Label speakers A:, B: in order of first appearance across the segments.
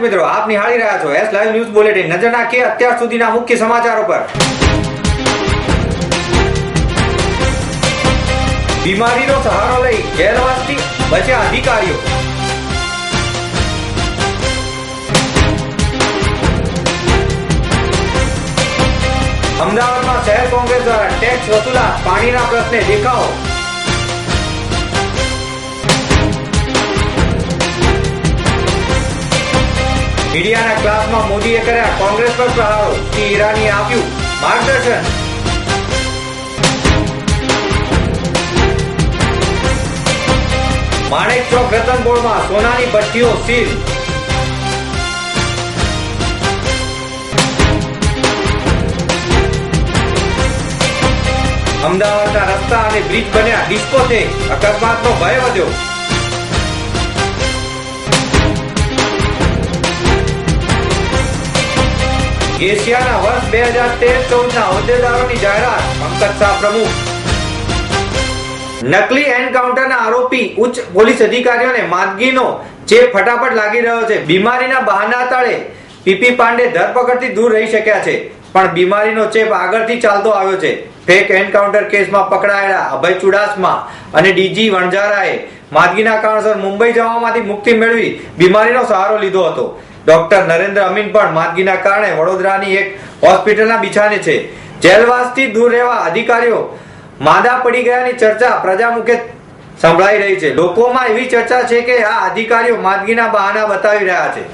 A: દર્શક મિત્રો, આપ નિહાળી રહ્યા છો એસ લાઈવ ન્યૂઝ બુલેટિન નજર નાખીએ અત્યાર સુધીના મુખ્ય સમાચારો પર. બીમારીનો સહારો લઈ ગેરવાસથી બચ્યા અધિકારીઓ. અમદાવાદમાં શહેર કોંગ્રેસ દ્વારા ટેક્સ વસૂલાત, પાણીના પ્રશ્ને દેખાવો. મીડિયાના ક્લાસમાં મોદીએ કર્યા, કોંગ્રેસ પર પ્રહારો શ્રી ઈરાનીએ આપ્યું માર્ગદર્શન. માણેક ચોક રતન બોર્ડમાં સોનાની ભઠ્ઠીઓ સીલ. અમદાવાદના રસ્તા અને બ્રિજ બન્યા ડિસ્કો થઈ અકસ્માતનો ભય વધ્યો. એશિયાના વર્ષ બે હજાર તેર ચૌદ ના હોદ્દેદારોની જાહેરાત પંકજ શાહ પ્રમુખ. નકલી એન્કાઉન્ટરના આરોપી ઉચ્ચ પોલીસ અધિકારીઓને માદગીનો ચેપ ફટાફટ લાગી રહ્યો છે. બીમારીના બહાના તળે પીપી પાંડે ધરપકડથી દૂર રહી શક્યા છે, પણ બીમારીનો ચેપ આગળથી ચાલતો આવ્યો છે. ફેક એન્કાઉન્ટર કેસમાં પકડાયેલા અભય ચુડાસમા અને ડીજી વણઝારાએ માદગીના કારણસર મુંબઈ જવામાંથી મુક્તિ મેળવી બીમારીનો સહારો લીધો હતો. ડોક્ટર નરેન્દ્ર અમીન પણ માંદગીના કારણે વડોદરાની એક હોસ્પિટલના બિછાને છે. જેલવાસથી દૂર રહેવા અધિકારીઓ માંદા પડી ગયાની ચર્ચા પ્રજામુખે સંભળાઈ રહી છે. લોકોમાં એવી ચર્ચા છે કે આ અધિકારીઓ માંદગીના બહાના બતાવી રહ્યા છે.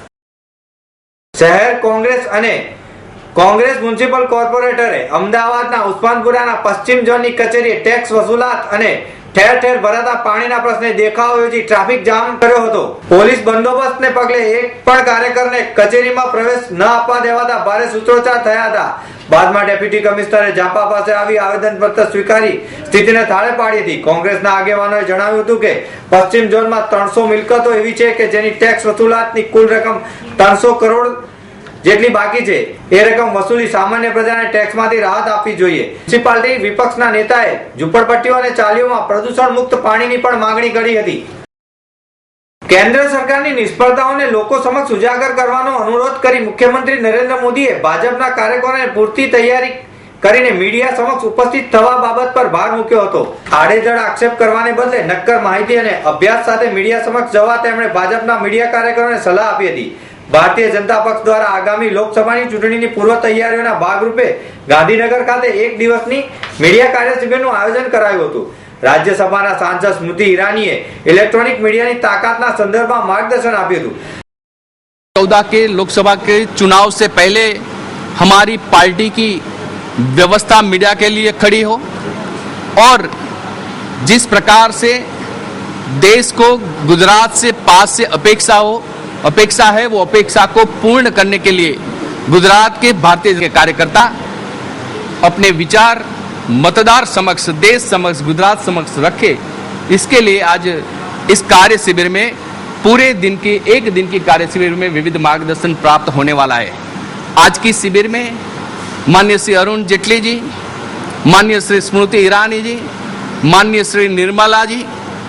A: શહેર કોંગ્રેસ અને કોંગ્રેસ મ્યુનિસિપલ કોર્પોરેટરે અમદાવાદના ઉસ્માનપુરાના પશ્ચિમ ઝોનની કચેરીએ ટેક્સ વસૂલાત અને ઠેર ઠેર ભરાતા પાણીના પ્રશ્ને દેખાવો યોજી ટ્રાફિક જામ કર્યો હતો. પોલીસ બંદોબસ્તને પગલે એક પણ કાર્યકરને કચેરીમાં પ્રવેશ ન આપવા દેવાતા ભારે સૂત્રોચ્ચાર થયા હતા. બાદમાં ડેપ્યુટી કમિશનરે જાપા પાસે આવી આવેદન પત્ર સ્વીકારી સ્થિતિને થાળે પાડી હતી. કોંગ્રેસના આગેવાનોએ જણાવ્યું હતું કે પશ્ચિમ ઝોનમાં ત્રણસો મિલકતો એવી છે કે જેની ટેક્સ વસૂલાતની કુલ રકમ ત્રણસો કરોડ જેટલી બાકી છે, એ રકમ વસૂલી સામાન્ય પ્રજાને ટેક્સમાંથી રાહત આપવી જોઈએ. મ્યુનિસિપાલિટી વિપક્ષના નેતાએ ઝુંપડપટ્ટીઓ અને ચાલીઓમાં પ્રદૂષણ મુક્ત પાણીની પણ માંગણી કરી હતી. કેન્દ્ર સરકારની નિષ્ફળતાઓને લોકો સમક્ષ ઉજાગર કરવાનો અનુરોધ કરી મુખ્યમંત્રી નરેન્દ્ર મોદીએ ભાજપના કાર્યકરોને પૂરતી તૈયારી કરીને મીડિયા સમક્ષ ઉપસ્થિત થવા બાબત પર ભાર મૂક્યો હતો. આડેધડ આક્ષેપ કરવાને બદલે નક્કર માહિતી અને અભ્યાસ સાથે મીડિયા સમક્ષ જવા તેમણે ભાજપના મીડિયા કાર્યકરોને સલાહ આપી હતી. ભારતીય જનતા પક્ષ દ્વારા આગામી લોકસભાની ચૂંટણીની પૂર્વ તૈયારીઓના ભાગરૂપે ગાંધીનગર ખાતે એક દિવસની મીડિયા કાર્યશિબિરનું આયોજન કરાયું હતું રાજ્યસભાના સાંસદ સ્મૃતિ ઈરાનીએ ઇલેક્ટ્રોનિક મીડિયાની તાકાતના સંદર્ભમાં માર્ગદર્શન આપ્યું હતું
B: चौदह के लोकसभा के चुनाव से पहले हमारी पार्टी की व्यवस्था मीडिया के लिए खड़ी हो और जिस प्रकार से देश को गुजरात से पास से अपेक्षा हो अपेक्षा है, वो अपेक्षा को पूर्ण करने के लिए गुजरात के भारतीय के कार्यकर्ता अपने विचार मतदार समक्ष, देश समक्ष, गुजरात समक्ष रखे। इसके लिए आज इस कार्य शिविर में, पूरे दिन की, एक दिन की कार्य शिविर में विविध मार्गदर्शन प्राप्त होने वाला है। आज की शिविर में माननीय श्री अरुण जेटली जी, माननीय श्री स्मृति ईरानी जी, माननीय श्री निर्मला जी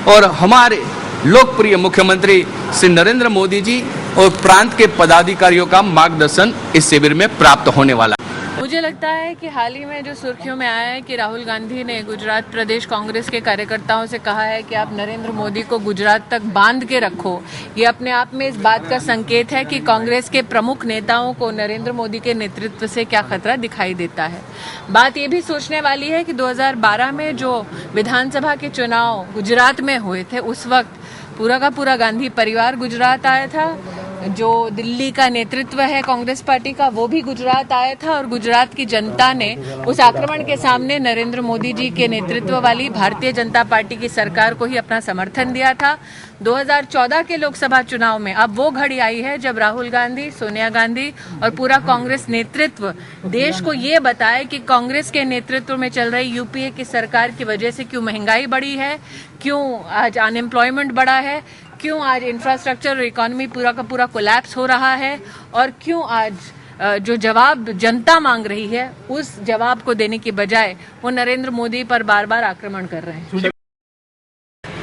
B: और हमारे लोकप्रिय मुख्यमंत्री श्री नरेंद्र मोदी जी और प्रांत के पदाधिकारियों का मार्गदर्शन इस शिविर में प्राप्त होने वाला है
C: मुझे लगता है कि हाल ही में जो सुर्खियों में आया है कि राहुल गांधी ने गुजरात प्रदेश कांग्रेस के कार्यकर्ताओं से कहा है कि आप नरेंद्र मोदी को गुजरात तक बाँध के रखो। ये अपने आप में इस बात का संकेत है कि कांग्रेस के प्रमुख नेताओं को नरेंद्र मोदी के नेतृत्व से क्या खतरा दिखाई देता है। बात ये भी सोचने वाली है कि 2012 में जो विधानसभा के चुनाव गुजरात में हुए थे, उस वक्त पूरा का पूरा गांधी परिवार गुजरात आया था। जो दिल्ली का नेतृत्व है कांग्रेस पार्टी का, वो भी गुजरात आया था और गुजरात की जनता ने उस आक्रमण के सामने नरेंद्र मोदी जी के नेतृत्व वाली भारतीय जनता पार्टी की सरकार को ही अपना समर्थन दिया था। 2014 के लोकसभा चुनाव में अब वो घड़ी आई है जब राहुल गांधी, सोनिया गांधी और पूरा कांग्रेस नेतृत्व देश को ये बताए कि कांग्रेस के नेतृत्व में चल रही यूपीए की सरकार की वजह से क्यों महँगाई बढ़ी है, क्यों आज अनएम्प्लॉयमेंट बढ़ा है क्यों आज इंफ्रास्ट्रक्चर और इकोनॉमी पूरा का पूरा कोलैप्स हो रहा है और क्यों आज अ, जो जवाब जनता मांग रही है उस जवाब को देने की बजाय वो नरेंद्र मोदी पर बार बार आक्रमण कर रहे हैं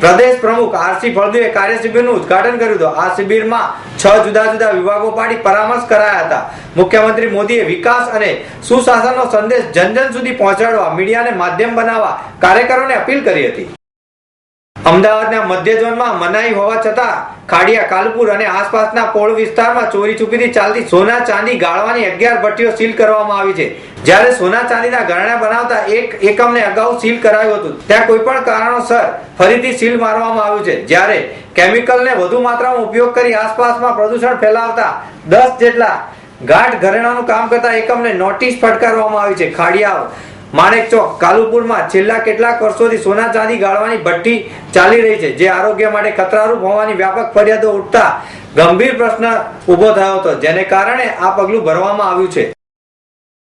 A: પ્રદેશ પ્રમુખ આરસી ફળદુએ કાર્ય શિબિરનું ઉદ્ઘાટન કર્યું હતું આ શિબિરમાં છ જુદા જુદા વિભાગો પાડી પરામર્શ કરાયા હતા મુખ્યમંત્રી મોદીએ વિકાસ અને સુશાસનનો સંદેશ જન જન સુધી પહોંચાડવા મીડિયાને માધ્યમ બનાવવા કાર્યકરોને અપીલ કરી હતી અમદાવાદના મધ્ય ઝોનમાં મનાઈ હોવા છતાં ખાડિયા, કાલપુર અને આસપાસના પોળ વિસ્તારમાં ચોરી છુપીથી ચાલતી સોના ચાંદી ગાળવાની અગિયાર ભટ્ટીઓ સીલ કરવામાં આવી છે. જ્યારે સોના ચાંદીના ઘરેણા બનાવતા એક એકમને અગાઉ સીલ કરાયું હતું. ત્યાં કોઈ પણ કારણોસર ફરીથી સીલ મારવામાં આવ્યું છે. જ્યારે કેમિકલને વધુ માત્રામાં ઉપયોગ કરી આસપાસમાં પ્રદૂષણ ફેલાવતા દસ જેટલા ગાઢ ઘરેણાનું કામ કરતા એકમને નોટિસ ફટકારવામાં આવી છે. ખાડિયા માણેક ચોક કાલુપુરમાં છેલ્લા કેટલાક વર્ષોથી સોના ચાંદી ગાળવાની ભઠ્ઠી ચાલી રહી છે, જે આરોગ્ય માટે ખતરારૂપ હોવાની વ્યાપક ફરિયાદો ઉઠતા ગંભીર પ્રશ્ન ઊભો થયો હતો, જેને કારણે આ પગલું ભરવામાં આવ્યું છે.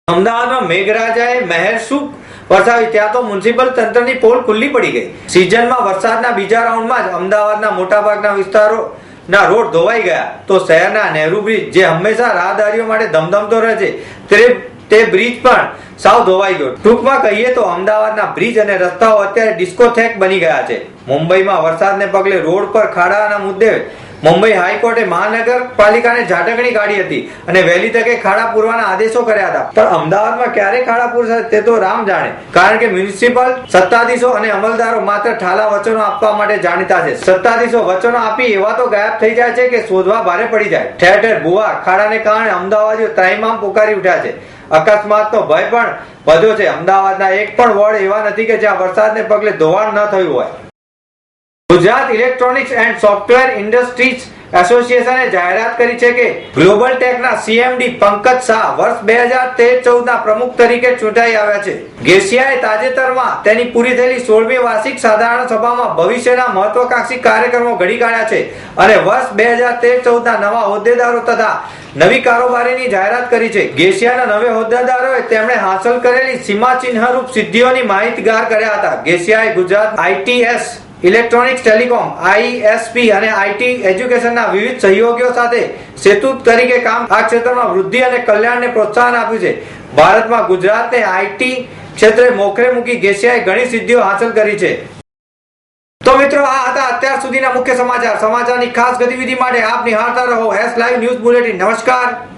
A: અમદાવાદમાં મેઘરાજાએ મહેર સુખ વરસાવી, ત્યાં તો મ્યુનિસિપલ તંત્રની પોલ ખુલ્લી પડી ગઈ. સિઝનમાં વરસાદના બીજા રાઉન્ડમાં જ અમદાવાદના મોટાભાગના વિસ્તારો ના રોડ ધોવાઈ ગયા. તો શહેરના નહેરુ બ્રિજ, જે હંમેશા રાહદારીઓ માટે ધમધમતો રહે છે, તે તે બ્રિજ પણ સાવ ધોવાઈ ગયો. ટૂંકમાં કહીએ તો અમદાવાદના બ્રિજ અને રસ્તાઓ અત્યારે ડિસ્કોથેક બની ગયા છે. મુંબઈમાં વરસાદને પગલે રોડ પર ખાડાના મુદ્દે મુંબઈ હાઈકોર્ટે મહાનગરપાલિકાને ઝાટકણી કાઢી હતી અને વહેલી તકે ખાડા પૂરવાના આદેશો કર્યા હતા. પણ અમદાવાદમાં ક્યારે ખાડા પૂરશે તે તો રામ જાણે. કારણ કે મ્યુનિસિપલ સત્તાધીશો અને અમલદારો માત્ર ઠાલા વચનો આપવા માટે જાણીતા છે. સત્તાધીશો વચનો આપી એવા તો ગાયબ થઈ જાય છે કે શોધવા ભારે પડી જાય. ઠેર ઠેર ભુવા ખાડાને કારણે અમદાવાદીઓ ત્રાહિમામ પોકારી ઉઠ્યા છે. અકસ્માતનો ભય પણ વધ્યો છે. અમદાવાદના એક પણ વોર્ડ એવા નથી કે જ્યાં વરસાદને પગલે ધોવાણ ન થયું હોય. Gujarat electronics and software industries એસોસિએશને જાહેરાત કરી છે કે ગ્લોબલ ટેકના સીએમડી પંકજ શાહ વર્ષ બે હજાર તેર ચૌદ ના પ્રમુખ તરીકે ચૂંટાઈ આવ્યા છે. ગેસિયાએ તાજેતરમાં તેની પૂરી થયેલી સોળમી વાર્ષિક સાધારણ સભામાં ભવિષ્યના મહત્વકાંક્ષી કાર્યક્રમો ઘડી કાઢ્યા છે અને વર્ષ બે હજાર તેર ચૌદ ના નવા હોદ્દેદારો તથા નવી કારોબારીની જાહેરાત કરી છે. ગેસિયાના નવે હોદ્દેદારોએ તેમણે હાંસલ કરેલી સીમા ચિહ્નરૂપ સિદ્ધિઓની માહિતગાર કર્યા હતા. ગેસિયાએ Gujarat ITS electronics telecom ISP અને આઈટી એજ્યુકેશનના વિવિધ સહયોગીઓ સાથે સેતુ તરીકે કામ આ ક્ષેત્રમાં વૃદ્ધિ અને કલ્યાણને પ્રોત્સાહન આપ્યું છે. ભારતમાં ગુજરાતને આઈટી ક્ષેત્રે મોખરે મૂકી ગેસિયાએ ઘણી સિદ્ધિઓ હાંસલ કરી છે. તો મિત્રો, આ હતા અત્યાર સુધીના મુખ્ય સમાચાર. સમાચારની ખાસ ગતિવિધિ માટે આપ નિહાળતા રહો. S live news bulletin. નમસ્કાર.